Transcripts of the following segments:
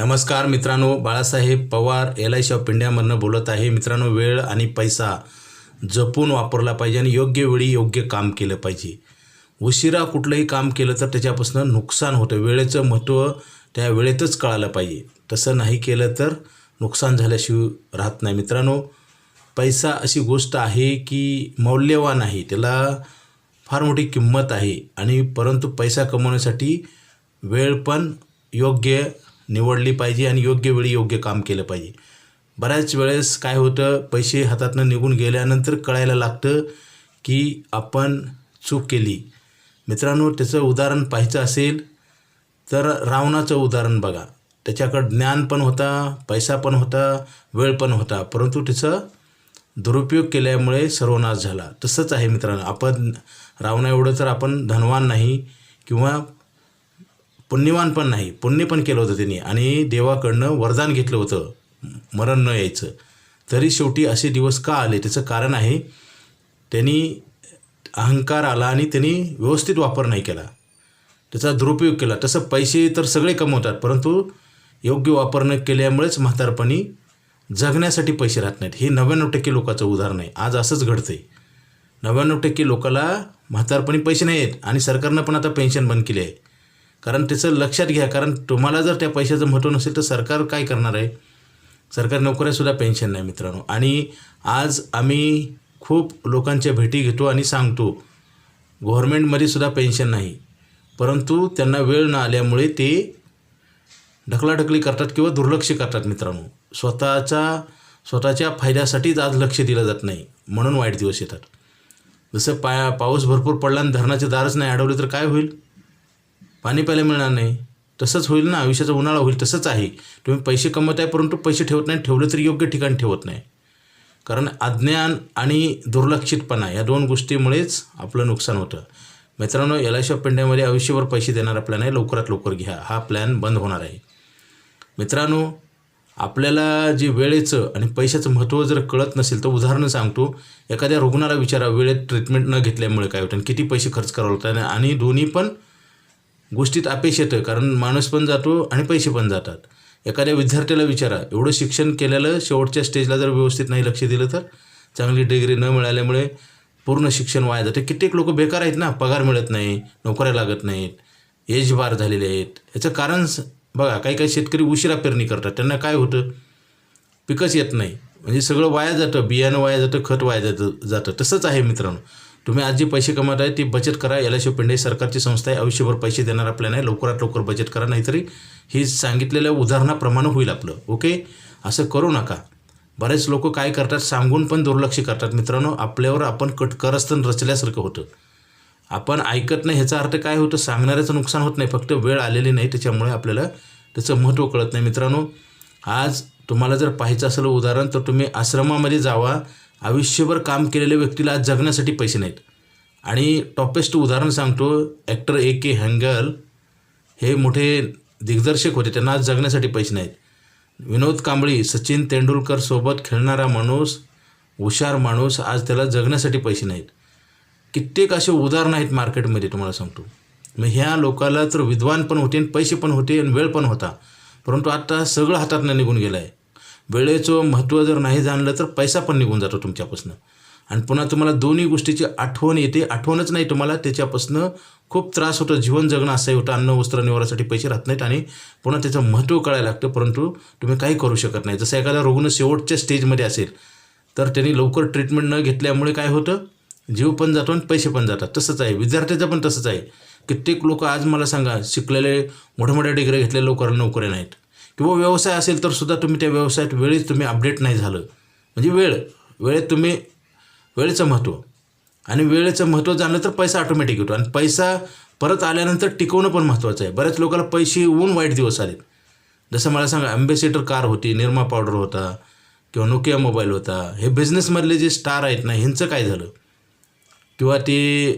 नमस्कार मित्रांनो Balasaheb Pawar L I C of इंडियामधनं बोलत आहे. मित्रांनो वेळ आणि पैसा जपून वापरला पाहिजे आणि योग्य वेळी योग्य काम केलं पाहिजे. उशिरा कुठलंही काम केलं तर त्याच्यापासून नुकसान होतं. वेळेचं महत्त्व त्या वेळेतच कळालं पाहिजे. तसं नाही केलं तर नुकसान झाल्याशिवाय राहत नाही. मित्रांनो पैसा अशी गोष्ट आहे की मौल्यवान आहे. त्याला फार मोठी किंमत आहे. आणि परंतु पैसा कमवण्यासाठी वेळ पण योग्य निवडली पाहिजे आणि योग्य वेळी योग्य काम केलं पाहिजे. बऱ्याच वेळेस काय होतं पैसे हातातनं निघून गेल्यानंतर कळायला लागतं की आपण चूक केली. मित्रांनो त्याचं उदाहरण पाहायचं असेल तर रावणाचं उदाहरण बघा. त्याच्याकडं ज्ञान पण होता पैसा पण होता वेळ पण होता. परंतु त्याचं दुरुपयोग केल्यामुळे सर्वनाश झाला. तसंच आहे मित्रांनो आपण रावणा एवढं तर आपण धनवान नाही किंवा पुण्यवान पण नाही पुण्य पण केलं होतं त्यांनी. आणि देवाकडनं वरदान घेतलं होतं. मरण न यायचं. तरी शेवटी असे दिवस का आले? त्याचं कारण आहे त्यांनी अहंकार आला आणि त्यांनी व्यवस्थित वापर नाही केला. त्याचा दुरुपयोग केला. तसं पैसे तर सगळे कमवतात परंतु योग्य वापर न केल्यामुळेच म्हातारपणी जगण्यासाठी पैसे राहत नाहीत. हे नव्याण्णव टक्के लोकांचं उदाहरण आहे. आज असंच घडतं आहे नव्याण्णव टक्के लोकाला म्हातारपणी पैसे नाही आहेत आणि सरकारनं पण आता पेन्शन बंद केली आहे. कारण त्याचं लक्षात घ्या कारण तुम्हाला जर त्या पैशाचं महत्त्व नसेल तर सरकार काय करणार आहे? सरकारी नोकऱ्यासुद्धा पेन्शन नाही मित्रांनो. आणि आज आम्ही खूप लोकांच्या भेटी घेतो आणि सांगतो गव्हर्मेंटमध्ये सुद्धा पेन्शन नाही. परंतु त्यांना वेळ न आल्यामुळे ते ढकलाढकली करतात किंवा दुर्लक्ष करतात मित्रांनो. स्वतःचा स्वतःच्या फायद्यासाठीच आज लक्ष दिलं जात नाही. म्हणून वाईट दिवस येतात. जसं पा पाऊस भरपूर पडला आणि धरणाचे दारच नाही अडवले तर काय होईल? पाणी प्यायला मिळणार नाही. तसंच होईल ना आयुष्याचा उन्हाळा होईल तसंच आहे. तुम्ही पैसे कमवत आहे परंतु पैसे ठेवत नाही ठेवले तरी योग्य ठिकाणी ठेवत नाही. कारण अज्ञान आणि दुर्लक्षितपणा या दोन गोष्टीमुळेच आपलं नुकसान होतं. मित्रांनो एल आय सी ऑफ इंडियामध्ये आयुष्यभर पैसे देणारा प्लॅन आहे लवकरात लवकर घ्या. हा प्लॅन बंद होणार आहे. मित्रांनो आपल्याला जे वेळेचं आणि पैशाचं महत्त्व जर कळत नसेल तर उदाहरणं सांगतो. एखाद्या रुग्णाला विचारा वेळेत ट्रीटमेंट न घेतल्यामुळे काय होतं आणि किती पैसे खर्च करावं लागतात आणि दोन्ही पण गोष्टीत अपेश येतं कारण माणूस पण जातो आणि पैसे पण जातात. एखाद्या विद्यार्थ्याला विचारा एवढं शिक्षण केलेलं शेवटच्या स्टेजला जर व्यवस्थित नाही लक्ष दिलं तर? चांगली डिग्री न मिळाल्यामुळे पूर्ण शिक्षण वाया जाते. कित्येक लोक बेकार आहेत ना पगार मिळत नाही नोकऱ्या लागत नाहीत एज बार झालेले आहेत. याचं कारण स- बघा काही काही शेतकरी उशिरा पेरणी करतात त्यांना काय होतं? पिकच येत नाही. म्हणजे सगळं वाया जातं बियाणं वाया जातं खत वाया जातं जातं. तसंच आहे मित्रांनो. तुम्ही आज जे पैसे कमवत आहे ती बचत करा. एल आय सी पेंडे सरकारची संस्था आहे. आयुष्यभर पैसे देणार आपल्या नाही. लवकरात लवकर बचत करा. नाहीतरी ही सांगितलेल्या उदाहरणाप्रमाणे होईल आपलं. ओके? असं करू नका. बरेच लोक काय करतात? सांगून पण दुर्लक्ष करतात. मित्रांनो आपल्यावर आपण कट करस्तन रचल्यासारखं होतं. आपण ऐकत नाही. ह्याचा अर्थ काय होतं? सांगणाऱ्याचं नुकसान होत नाही. फक्त वेळ आलेली नाही. त्याच्यामुळे आपल्याला त्याचं महत्त्व कळत नाही. मित्रांनो आज तुम्हाला जर पाहायचं असेल उदाहरण तर तुम्ही आश्रमामध्ये जावा. आयुष्यभर काम केलेल्या व्यक्तीला आज जगण्यासाठी पैसे नाहीत. आणि टॉपेस्ट उदाहरण सांगतो ॲक्टर ए के हँगल हे मोठे दिग्दर्शक होते. त्यांना आज जगण्यासाठी पैसे नाहीत. विनोद कांबळी सचिन तेंडुलकरसोबत खेळणारा माणूस हुशार माणूस आज त्याला जगण्यासाठी पैसे नाहीत. कित्येक असे उदाहरणं आहेत मार्केटमध्ये तुम्हाला सांगतो. मग ह्या लोकाला तर विद्वान पण होते आणि पैसे पण होते आणि वेळ पण होता. परंतु आता सगळं हातातनं निघून गेलं आहे वेळेचं महत्त्व जर नाही जाणलं तर पैसा पण निघून जातो तुमच्यापासून. आणि पुन्हा तुम्हाला दोन्ही गोष्टीची आठवण येते आठवणच नाही तुम्हाला त्याच्यापासून खूप त्रास होतो. जीवन जगणं असंही होतं अन्न वस्त्र निवारासाठी पैसे राहत नाहीत आणि पुन्हा त्याचं महत्त्व कळायला लागतं परंतु तुम्ही काही करू शकत नाही. जसं एखादा रुग्ण शेवटच्या स्टेजमध्ये असेल तर त्यांनी लवकर ट्रीटमेंट न घेतल्यामुळे काय होतं? जीव पण जातो आणि पैसे पण जातात. तसंच आहे विद्यार्थ्याचं पण तसंच आहे. कित्येक लोक आज मला सांगा शिकलेले मोठ्या मोठ्या डिग्री घेतलेल्या लोकांना नोकऱ्या नाहीत. किंवा व्यवसाय असेल तर सुद्धा तुम्ही त्या व्यवसायात वेळेत तुम्ही अपडेट नाही झालं. म्हणजे वेळ वेळेत तुम्ही वेळेचं महत्त्व आणि वेळेचं महत्त्व जाणलं तर पैसा ऑटोमॅटिक येतो. आणि पैसा परत आल्यानंतर टिकवणं पण महत्त्वाचं आहे. बऱ्याच लोकांना पैसे येऊन वाईट दिवस आले. जसं मला सांगा अम्बेसिडर कार होती निरमा पावडर होता किंवा नोकिया मोबाईल होता. हे बिझनेसमधले जे स्टार आहेत ना ह्यांचं काय झालं? किंवा ते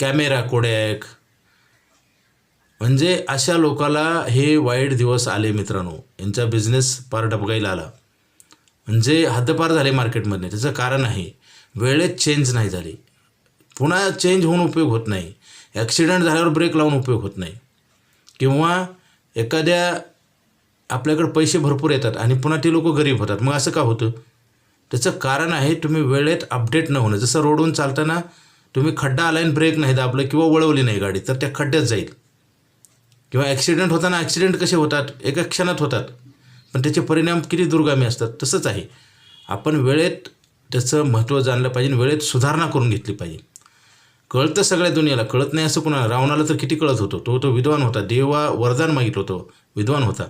कॅमेरा कोडॅक म्हणजे अशा लोकाला हे वाईट दिवस आले मित्रांनो. यांचा बिझनेस पार डबगायला आला. म्हणजे हद्दपार झाले मार्केटमध्ये त्याचं कारण आहे वेळेत चेंज नाही झाली. पुन्हा चेंज होऊन उपयोग होत नाही. ॲक्सिडेंट झाल्यावर ब्रेक लावून उपयोग होत नाही. किंवा एखाद्या आपल्याकडे पैसे भरपूर येतात आणि पुन्हा ते लोक गरीब होतात. मग असं का होतं? त्याचं कारण आहे तुम्ही वेळेत अपडेट न होणं. जसं रोडवरून चालताना तुम्ही खड्डा आला आणि ब्रेक नाही दाबलं किंवा वळवली नाही गाडी तर त्या खड्ड्यात जाईल. किंवा ॲक्सिडेंट होताना ॲक्सिडेंट कसे होतात? एका क्षणात होतात. पण त्याचे परिणाम किती दुर्गामी असतात? तसंच आहे. आपण वेळेत त्याचं महत्त्व जाणलं पाहिजे वेळेत सुधारणा करून घेतली पाहिजे. कळतं सगळ्या दुनियाला. कळत नाही असं कुणाला? रावणाला तर किती कळत होतो? तो तो विद्वान होता. देवा वरदान मागितलं होतो. विद्वान होता.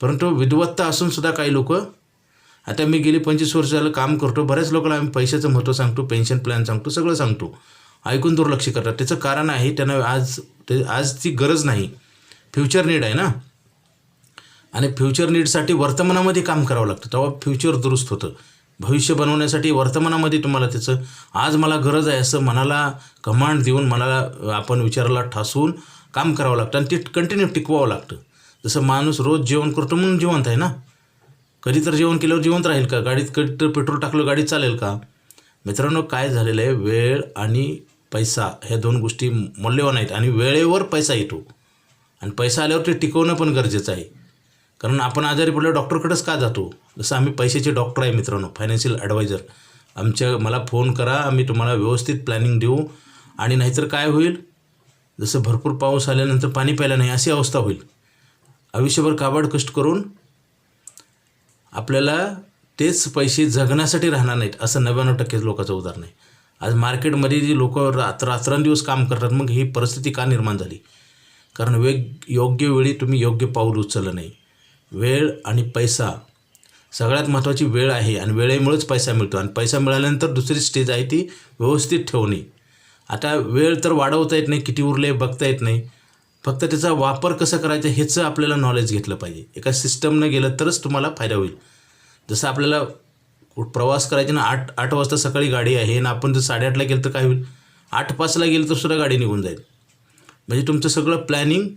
परंतु विद्वत्ता असूनसुद्धा काही लोक आता मी गेली पंचवीस वर्ष झालं काम करतो. बऱ्याच लोकांना आम्ही पैशाचं महत्त्व सांगतो पेन्शन प्लॅन सांगतो सगळं सांगतो. ऐकून दुर्लक्ष करतात. त्याचं कारण आहे त्यांना आज ते आज ती गरज नाही. फ्युचर नीड आहे ना? आणि फ्युचर नीडसाठी वर्तमानामध्ये काम करावं लागतं. तेव्हा फ्युचर दुरुस्त होतं. भविष्य बनवण्यासाठी वर्तमानामध्ये तुम्हाला त्याचं आज मला गरज आहे असं मनाला कमांड देऊन मनाला आपण विचाराला ठासून काम करावं लागतं आणि ते कंटिन्यू टिकवावं लागतं. जसं माणूस रोज जेवण करतो म्हणून जिवंत आहे ना? कधी तर जेवण केल्यावर जिवंत राहील का? गाडीत कधी तर पेट्रोल टाकलं गाडीत चालेल का? मित्रांनो काय झालेलं आहे? वेळ आणि पैसा ह्या दोन गोष्टी मौल्यवान आहेत आणि वेळेवर पैसा येतो. आणि पैसा आल्यावर ते टिकवणं पण गरजेचं आहे. कारण आपण आजारी पडल्यावर डॉक्टरकडेच का जातो? जसं आम्ही पैशाचे डॉक्टर आहे मित्रांनो फायनान्शियल ॲडवायझर आमच्या मला फोन करा आम्ही तुम्हाला व्यवस्थित प्लॅनिंग देऊ. आणि नाहीतर काय होईल? जसं भरपूर पाऊस आल्यानंतर पाणी प्यायला नाही अशी अवस्था होईल. आयुष्यभर काबाड कष्ट करून आपल्याला तेच पैसे जगण्यासाठी राहणार नाहीत असं नव्याण्णव टक्के लोकांचं उदाहरण आहे. आज मार्केटमध्ये जी लोक रात्र रात्रंदिवस काम करतात मग ही परिस्थिती का निर्माण झाली? कारण वेग योग्य वेळी तुम्ही योग्य पाऊल उचललं नाही. वेळ आणि पैसा सगळ्यात महत्त्वाची वेळ आहे आणि वेळेमुळेच पैसा मिळतो. आणि पैसा मिळाल्यानंतर दुसरी स्टेज आहे ती व्यवस्थित ठेवणे. आता वेळ तर वाढवता येत नाही किती उरले बघता येत नाही. फक्त त्याचा वापर कसा करायचा ह्याचं आपल्याला नॉलेज घेतलं पाहिजे. एका सिस्टमनं गेलं तरच तुम्हाला फायदा होईल. जसं आपल्याला प्रवास करायचे ना आठ आठ वाजता सकाळी गाडी आहे आणि आपण जर साडेआठला गेलं तर काय होईल? आठ पाचला गेलं तर सुद्धा गाडी निघून जाईल. म्हणजे तुमचं सगळं प्लॅनिंग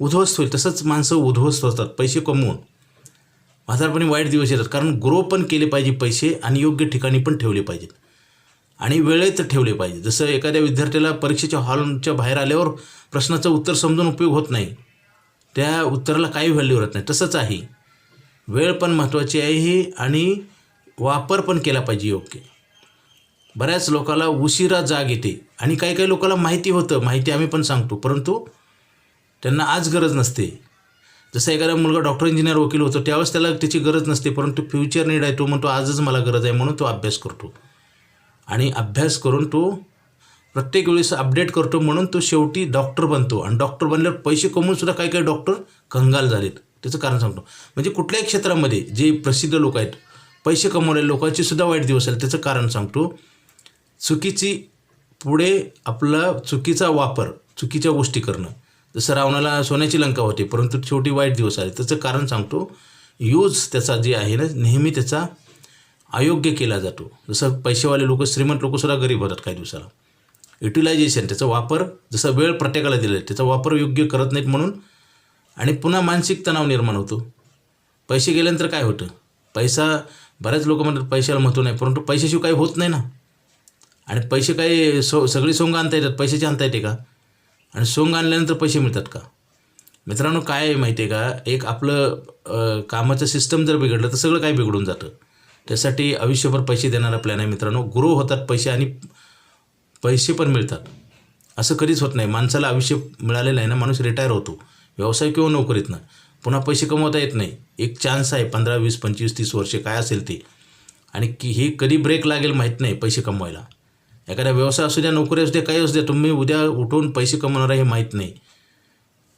उद्ध्वस्त होईल. तसंच माणसं उद्ध्वस्त होतात. पैसे कमवून. म्हातारपणी वाईट दिवस येतात. कारण ग्रो पण केले पाहिजे पैसे आणि योग्य ठिकाणी पण ठेवले पाहिजेत. आणि वेळेत ठेवले पाहिजे जसं एखाद्या विद्यार्थ्याला परीक्षेच्या हॉलच्या बाहेर आल्यावर प्रश्नाचं उत्तर समजून उपयोग होत नाही. त्या उत्तराला काही व्हॅल्यू राहत नाही. तसंच आहे. वेळ पण महत्त्वाची आहे ही आणि वापर पण केला पाहिजे योग्य. बऱ्याच लोकाला उशिरा जाग येते. आणि काही काही लोकांना माहिती होतं माहिती आम्ही पण सांगतो. परंतु त्यांना आज गरज नसते. जसं एखादा मुलगा डॉक्टर इंजिनियर वकील होतो त्यावेळेस त्याला त्याची गरज नसते परंतु फ्युचर नीड आहे तो म्हणतो आजच मला गरज आहे म्हणून तो अभ्यास करतो. आणि अभ्यास करून तो प्रत्येक वेळेस अपडेट करतो म्हणून तो शेवटी डॉक्टर बनतो. आणि डॉक्टर बनल्यावर पैसे कमवूनसुद्धा काही काही डॉक्टर कंगाल झालेत. त्याचं कारण सांगतो. म्हणजे कुठल्याही क्षेत्रामध्ये जे प्रसिद्ध लोक आहेत पैसे कमवलेले लोकांचे सुद्धा वाईट दिवस आले त्याचं कारण सांगतो. चुकीची पुढे आपला चुकीचा वापर चुकीच्या गोष्टी करणं. जसं रावणाला सोन्याची लंका होती परंतु शेवटी वाईट दिवस आले. त्याचं कारण सांगतो यूज त्याचा जे आहे ना नेहमी त्याचा अयोग्य केला जातो. जसं पैसेवाले लोक श्रीमंत लोकसुद्धा गरीब होतात काही दिवसाला. युटिलायझेशन त्याचा वापर जसा वेळ प्रत्येकाला दिला आहे त्याचा वापर योग्य करत नाहीत म्हणून आणि पुन्हा मानसिक तणाव निर्माण होतो. पैसे गेल्यानंतर काय होतं? पैसा बऱ्याच लोक म्हणतात पैशाला महत्त्व नाही परंतु पैशाशिवाय काही होत नाही ना. आणि पैसे काही सो सगळी सोंग आणता येतात पैशाची आणता येते का? आणि सोंग आणल्यानंतर पैसे मिळतात का? मित्रांनो काय आहे माहिती आहे का? एक आपलं कामाचं सिस्टम जर बिघडलं तर सगळं काही बिघडून जातं. त्यासाठी आयुष्यभर पैसे देणारा प्लॅन आहे मित्रांनो. ग्रो होतात पैसे आणि पैसे पण मिळतात. असं कधीच होत नाही. माणसाला आयुष्य मिळालेलं आहे ना माणूस रिटायर होतो. व्यवसाय किंवा नोकरीतनं पुन्हा पैसे कमवता येत नाही. एक चान्स आहे पंधरा वीस पंचवीस तीस वर्षे काय असेल ते. आणि की हे कधी ब्रेक लागेल माहीत नाही पैसे कमवायला. एखादा व्यवसाय असू द्या नोकरी असू द्या काही असू द्या तुम्ही उद्या उठून पैसे कमवणार आहे हे माहीत नाही.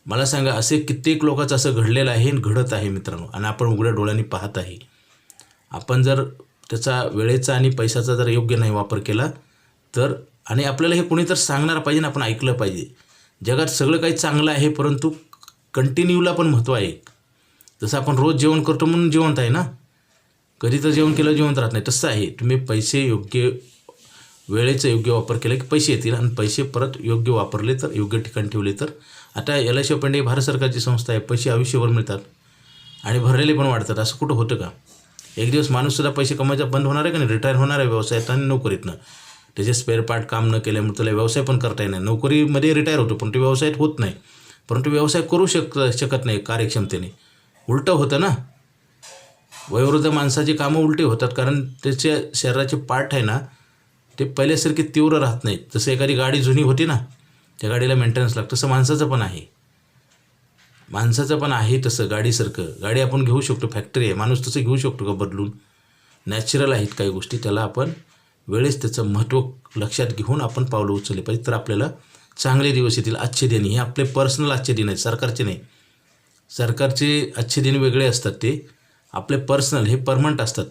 मला सांगा असे कित्येक लोकांचं असं घडलेलं आहे आणि घडत आहे मित्रांनो आणि आपण उघड्या डोळ्यांनी पाहत आहे. आपण जर त्याचा वेळेचा आणि पैशाचा जर योग्य नाही वापर केला तर आणि आपल्याला हे कोणी तर सांगणार पाहिजे ना आपण ऐकलं पाहिजे. जगात सगळं काही चांगलं आहे परंतु कंटिन्यूला पण महत्त्व आहे जसं आपण रोज जेवण करतो म्हणून जिवंत आहे ना? कधी तर जेवण केलं जिवंत राहत नाही. तसं आहे. तुम्ही पैसे योग्य वेळेचा योग्य वापर केला की पैसे येतील आणि पैसे परत योग्य वापरले तर योग्य ठिकाणी ठेवले तर. आता एल आय सी पेंडे भारत सरकारची संस्था आहे पैसे आयुष्यभर मिळतात आणि भरलेले पण वाढतात. असं कुठं होतं का? एक दिवस माणूससुद्धा पैसे कमवायचा बंद होणार आहे का नाही? रिटायर होणार आहे व्यवसायात आणि नोकरीतनं त्याचे स्पेअर पार्ट काम न केल्यामुळे त्याला व्यवसाय पण करता येणार नोकरीमध्ये रिटायर होतो पण तो व्यवसायात होत नाही. परंतु व्यवसाय करू शक शकत नाही कार्यक्षमतेने. उलटं होतं ना. वयोवृद्ध माणसाची कामं उलटी होतात कारण त्याच्या शरीराचे पार्ट आहे ना ते पहिल्यासारखे तीव्र राहत नाहीत. जसं एखादी गाडी जुनी होती ना त्या गाडीला मेंटेनन्स लागतं. तसं माणसाचं पण आहे. माणसाचं पण आहे तसं गाडीसारखं. गाडी आपण घेऊ शकतो फॅक्टरी आहे. माणूस तसं घेऊ शकतो का बदलून? नॅचरल आहेत काही गोष्टी. त्याला आपण वेळेस त्याचं महत्त्व लक्षात घेऊन आपण पावलं उचलले पाहिजे. तर आपल्याला चांगले दिवस येतील. आजचे दिन हे आपले पर्सनल आजचे दिन आहेत. सरकारचे नाही. सरकारचे आजचे दिन वेगळे असतात ते. आपले पर्सनल हे परमनंट असतात.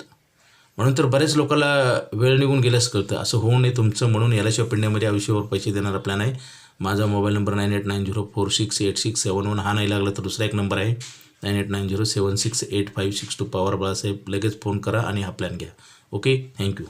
म्हणून तर बऱ्याच लोकांना वेळ निघून गेल्यास कळतं. असं होऊ नये तुमचं म्हणून याला शिवाय पिंड्यामध्ये या विषयावर पैसे देणारा प्लॅन आहे. माझा mobile number nine eight nine zero four six eight six seven one हा नाही लागला तर दुसरा एक नंबर आहे. Nine eight nine zero seven six eight five six two power Balasaheb लगेच फोन करा आणि हा प्लॅन घ्या. Okay thank you